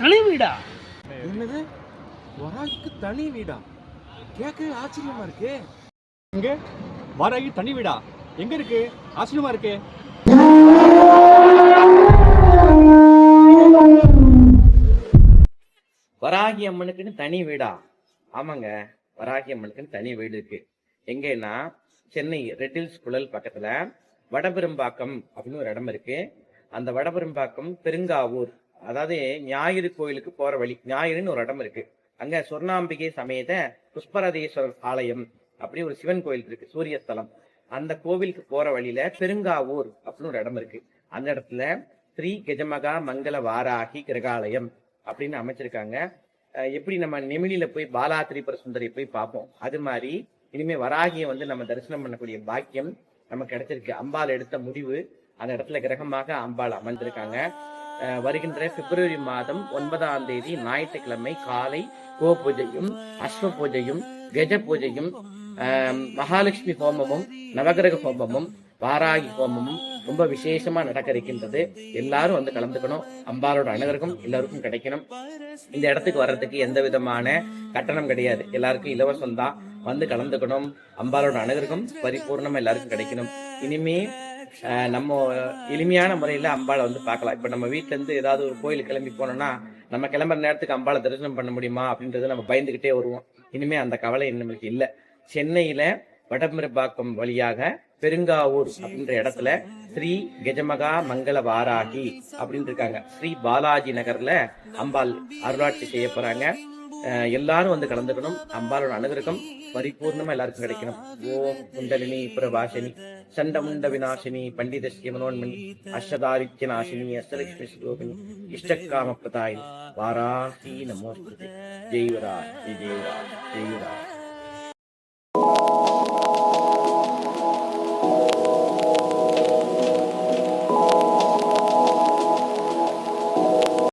என்னது? வராய்க்கு தனி வீடா? கேட்கவே ஆச்சரியமா இருக்கே. இங்க வாராகி தனி வீடா? எங்க இருக்கு? ஆச்சரியமா இருக்கு. வராகி அம்மனுக்குன்னு தனி வீடா? ஆமாங்க வராகி அம்மனுக்குன்னு தனி வீடு இருக்கு. எங்கன்னா சென்னை ரெட்டில்ஸ் குழல் பக்கத்துல வடபெரும்பாக்கம் அப்படின்னு ஒரு இடம் இருக்கு. அந்த வடபெரும்பாக்கம் பெருங்காவூர் அதாவது ஞாயிறு கோயிலுக்கு போற வழி. ஞாயிறுன்னு ஒரு இடம் இருக்கு. அங்க சொர்ணாம்பிகை சமேத புஷ்பரதேஸ்வரர் ஆலயம் அப்படி ஒரு சிவன் கோயில் இருக்கு சூரியஸ்தலம். அந்த கோவிலுக்கு போற வழியில பெருங்காவூர் அப்படின்னு ஒரு இடம் இருக்கு. அந்த இடத்துல ஸ்ரீ கஜமகா மங்கள வாராகி கிரகாலயம் அப்படின்னு அமைச்சிருக்காங்க. எப்படி நம்ம நெமிலியில போய் பாலா திரிபுர சுந்தரி போய் பார்ப்போம். அது மாதிரி இனிமே வராகியை வந்து நம்ம தரிசனம் பண்ணக்கூடிய பாக்கியம் நமக்கு கிடைச்சிருக்கு. அம்பாள் எடுத்த முடிவு அந்த இடத்துல கிரகமாக அம்பாள் அமர்ந்திருக்காங்க. வருகின்ற பிப்ரவரி மாதம் ஒன்பதாம் தேதி ஞாயிற்றுக்கிழமை காலை கோ பூஜையும் அஸ்வ பூஜையும் கஜ பூஜையும் மகாலட்சுமி ஹோமமும் நவகிரக ஹோமமும் வாராகி ஹோமமும் ரொம்ப விசேஷமா நடக்க இருக்கின்றது எல்லாரும் வந்து கலந்துக்கணும். அம்பாலோட அனுகிரகம் எல்லாருக்கும் கிடைக்கணும். இந்த இடத்துக்கு வர்றதுக்கு எந்த விதமான கட்டணம் கிடையாது. எல்லாருக்கும் இலவசம் தான். வந்து கலந்துக்கணும். அம்பாலோட அனுகிரகம் பரிபூர்ணமா எல்லாருக்கும் கிடைக்கணும். இனிமே நம்ம எளிமையான முறையில அம்பாளை வந்து பார்க்கலாம். இப்ப நம்ம வீட்ல இருந்து ஏதாவது ஒரு கோயிலுக்கு கிளம்பி போனோம்னா நம்ம கிளம்புற நேரத்துக்கு அம்பாளை தரிசனம் பண்ண முடியுமா அப்படின்றத நம்ம பயந்துகிட்டே வருவோம். இனிமே அந்த கவலை நம்மளுக்கு இல்லை. சென்னையில வடமிரபாக்கம் வழியாக பெருங்காவூர் அப்படின்ற இடத்துல ஸ்ரீ கஜமகா மங்கள வாராகி அப்படின்னு இருக்காங்க. ஸ்ரீ பாலாஜி நகர்ல அம்பாள் அருளாட்சி செய்ய போறாங்க. எல்லாரும் வந்து கலந்துக்கணும். அம்பாலோட அனுகிரகம் பரிபூர்ணமா எல்லாருக்கும் கிடைக்கணும். ஓம் குண்டலினி பிரபாஷினி சண்டமுண்ட விநாசினி பண்டிதஸ்ய மனோன்மணி அஷ்டதாரித்ய நாசினி அஷ்டலட்சுமி ஸ்லோகினி இஷ்டகாம பிரதாயினி. வாராகி நமோஸ்து ஜெய்வரா ஜெய்வரா ஜெய்வரா